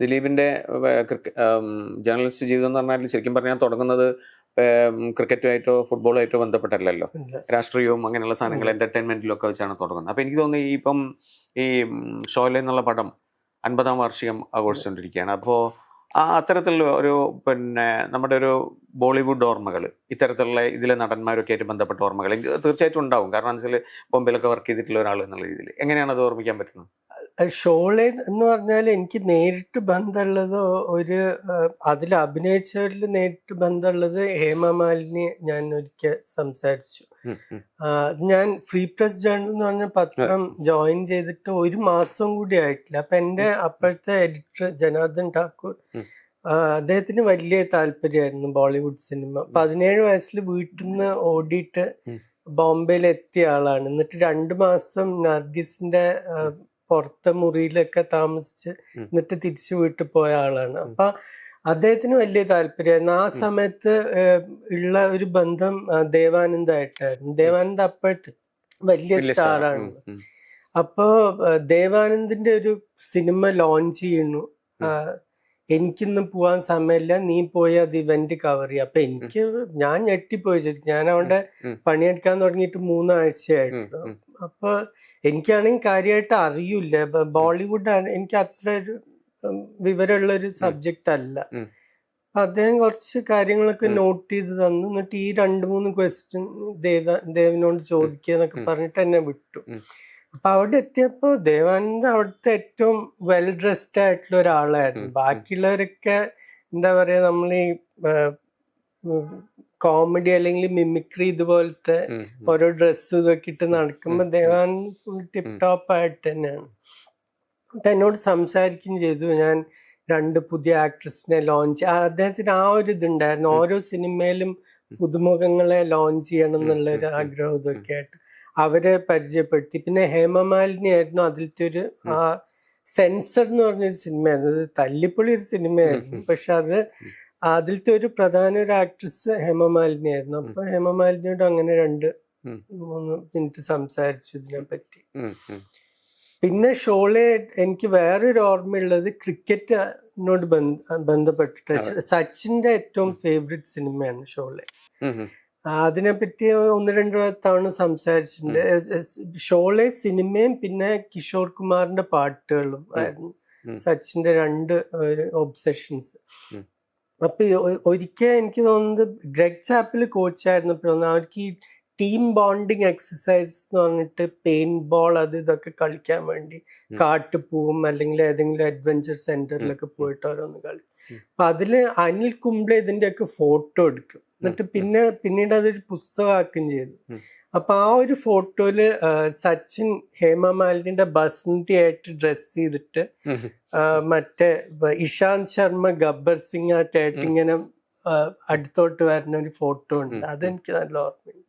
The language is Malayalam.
ദിലീപിന്റെ ജേർണലിസ്റ്റ് ജീവിതം എന്ന് പറഞ്ഞാൽ ശരിക്കും പറഞ്ഞാൽ തുടങ്ങുന്നത് ക്രിക്കറ്റുമായിട്ടോ ഫുട്ബോളുമായിട്ടോ ബന്ധപ്പെട്ടല്ലല്ലോ. ഇല്ല. രാഷ്ട്രീയവും അങ്ങനെയുള്ള സാധനങ്ങൾ എന്റർടൈൻമെന്റിലും ഒക്കെ വെച്ചാണ് തുടങ്ങുന്നത്. അപ്പോൾ എനിക്ക് തോന്നുന്നു ഈ ഇപ്പം ഈ ഷോല എന്നുള്ള പടം അൻപതാം വാർഷികം ആഘോഷിച്ചുകൊണ്ടിരിക്കുകയാണ് അപ്പോൾ ആ അത്തരത്തിലുള്ള ഒരു പിന്നെ നമ്മുടെ ഒരു ബോളിവുഡ് ഓർമ്മകൾ ഇത്തരത്തിലുള്ള ഇതിലെ നടന്മാരൊക്കെ ആയിട്ട് ബന്ധപ്പെട്ട ഓർമ്മകൾ എനിക്ക് തീർച്ചയായിട്ടും ഉണ്ടാവും. കാരണം എന്ന് വെച്ചാൽ ബോംബെയിലൊക്കെ വർക്ക് ചെയ്തിട്ടുള്ള ഒരാൾ എന്നുള്ള രീതിയിൽ എങ്ങനെയാണ് അത് ഓർമ്മിക്കാൻ പറ്റുന്നത്? ഷോളെ എന്ന് പറഞ്ഞാൽ എനിക്ക് നേരിട്ട് ബന്ധമുള്ളത് ഒരു അതിൽ അഭിനയിച്ചവരിൽ നേരിട്ട് ബന്ധമുള്ളത് ഹേമമാലിനി ഞാൻ ഒരിക്കൽ സംസാരിച്ചു. ഞാൻ ഫ്രീ പ്രസ് ജേണൽ എന്ന് പറഞ്ഞ പത്രം ജോയിൻ ചെയ്തിട്ട് ഒരു മാസം കൂടി ആയിട്ടില്ല. അപ്പൊ എന്റെ അപ്പോഴത്തെ എഡിറ്റർ ജനാർദ്ദൻ ഠാക്കൂർ അദ്ദേഹത്തിന് വലിയ താല്പര്യമായിരുന്നു ബോളിവുഡ് സിനിമ. പതിനേഴ് വയസ്സിൽ വീട്ടിൽ നിന്ന് ഓടിയിട്ട്. ബോംബെയിൽ എത്തിയ ആളാണ്. എന്നിട്ട് രണ്ടു മാസം നർഗിസിന്റെ പുറത്തെ മുറിയിലൊക്കെ താമസിച്ച്. എന്നിട്ട് തിരിച്ചു വീട്ടിൽ പോയ ആളാണ്. അപ്പൊ അദ്ദേഹത്തിന് വലിയ താല്പര്യമായിരുന്നു ആ സമയത്ത് ഉള്ള ഒരു ബന്ധം ദേവാനന്ദായിട്ടായിരുന്നു. ദേവാനന്ദ് അപ്പോഴത്തെ വലിയ സ്റ്റാറാണ്. അപ്പോ ദേവാനന്ദിന്റെ ഒരു സിനിമ ലോഞ്ച് ചെയ്യുന്നു. എനിക്കൊന്നും പോവാൻ സമയമില്ല. നീ പോയി അത് ഇവന്റ് കവർ ചെയ്യുക അപ്പൊ എനിക്ക് ഞാൻ ഞെട്ടിപ്പോയി. ശരിക്കും ഞാൻ അവിടെ. പണിയെടുക്കാൻ തുടങ്ങിയിട്ട് മൂന്നാഴ്ചയായിരുന്നു ഉം. അപ്പൊ എനിക്കാണെങ്കിൽ കാര്യമായിട്ട് അറിയില്ല ബോളിവുഡ് ആണ് എനിക്ക് അത്ര ഒരു വിവരമുള്ള ഒരു സബ്ജക്റ്റ് അല്ല അദ്ദേഹം കുറച്ച് കാര്യങ്ങളൊക്കെ. നോട്ട് ചെയ്ത് തന്നു എന്നിട്ട് ഈ രണ്ട് മൂന്ന് ക്വസ്റ്റ്യൻ ദേവ ദേവനോട് ചോദിക്കുക എന്നൊക്കെ. പറഞ്ഞിട്ട് എന്നെ വിട്ടു. അപ്പൊ അവിടെ എത്തിയപ്പോ ദേവാനന്ദ് അവിടുത്തെ ഏറ്റവും വെൽ ഡ്രസ്ഡ് ആയിട്ടുള്ള ഒരാളായിരുന്നു. ബാക്കിയുള്ളവരൊക്കെ എന്താ പറയാ നമ്മൾ ഈ കോമഡി അല്ലെങ്കിൽ മിമിക്രി ഇതുപോലത്തെ. ഓരോ ഡ്രസ്സും ഇതൊക്കെ ഇട്ട് നടക്കുമ്പോ ദേവാൻ ഫുൾ ടിപ് ടോപ്പ് ആയിട്ട് തന്നെയാണ് എന്നോട് സംസാരിക്കുകയും ചെയ്തു. ഞാൻ രണ്ട് പുതിയ ആക്ട്രസിനെ ലോഞ്ച് അദ്ദേഹത്തിന് ആ ഒരു ഇതുണ്ടായിരുന്നു. ഓരോ സിനിമയിലും പുതുമുഖങ്ങളെ ലോഞ്ച് ചെയ്യണം എന്നുള്ള ഒരു ആഗ്രഹം ഇതൊക്കെ ആയിട്ട് അവരെ പരിചയപ്പെടുത്തി. പിന്നെ ഹേമമാലിനി ആയിരുന്നു അതിലത്തെ ഒരു ആ സെൻസർ എന്ന് പറഞ്ഞൊരു സിനിമയായിരുന്നു. അത് തല്ലിപ്പൊളി ഒരു സിനിമയായിരുന്നു. പക്ഷെ അത് അതിലത്തെ ഒരു പ്രധാന ഒരു ആക്ട്രസ് ഹേമമാലിനി ആയിരുന്നു. അപ്പൊ ഹേമമാലിനിയോട് അങ്ങനെ രണ്ട്. മൂന്ന് മിനിറ്റ് സംസാരിച്ചു ഇതിനെ പറ്റി. പിന്നെ ഷോളെ എനിക്ക് വേറൊരു ഓർമ്മയുള്ളത് ക്രിക്കറ്റിനോട് ബന്ധപ്പെട്ടിട്ട് സച്ചിന്റെ ഏറ്റവും ഫേവറേറ്റ് സിനിമയാണ് ഷോളെ. അതിനെ പറ്റി അതിനെപ്പറ്റി ഒന്ന് രണ്ട് തവണ സംസാരിച്ചിട്ടുണ്ട്. ഷോളെ സിനിമയും പിന്നെ കിഷോർ കുമാറിന്റെ പാട്ടുകളും ആയിരുന്നു. സച്ചിന്റെ രണ്ട് ഒബ്സെഷൻസ് അപ്പൊ ഒരിക്കൽ എനിക്ക് തോന്നുന്നത് ഗ്രെഗ് ചാപ്പിൽ കോച്ചായിരുന്നപ്പോഴൊന്നും അവർക്ക് ഈ ടീം ബോണ്ടിങ് എക്സസൈസ് എന്ന് പറഞ്ഞിട്ട് പെയിന്റ് ബോൾ അത് ഇതൊക്കെ കളിക്കാൻ വേണ്ടി. കാട്ടു പോവും അല്ലെങ്കിൽ ഏതെങ്കിലും അഡ്വഞ്ചർ സെന്ററിലൊക്കെ പോയിട്ട് ഓരോന്ന് കളി. അപ്പൊ അതിൽ അനിൽ കുംബ്ലെ ഇതിന്റെ ഒക്കെ ഫോട്ടോ എടുക്കും. എന്നിട്ട് പിന്നെ പിന്നീട് അതൊരു പുസ്തകമാക്കുകയും ചെയ്തു. ഉം. അപ്പൊ ആ ഒരു ഫോട്ടോയിൽ സച്ചിൻ സച്ചിൻ ഹേമമാലിനിയുടെ ബസന്തി ആയിട്ട് ഡ്രസ് ചെയ്തിട്ട്. മറ്റേ ഇഷാന്ത് ശർമ്മ ഗബ്ബർ സിംഗ് ആയിട്ടായിട്ട്. ഇങ്ങനെ അടുത്തോട്ട് വരുന്ന ഒരു ഫോട്ടോ ഉണ്ട്. അതെനിക്ക് നല്ല ഓർമ്മയുണ്ട്.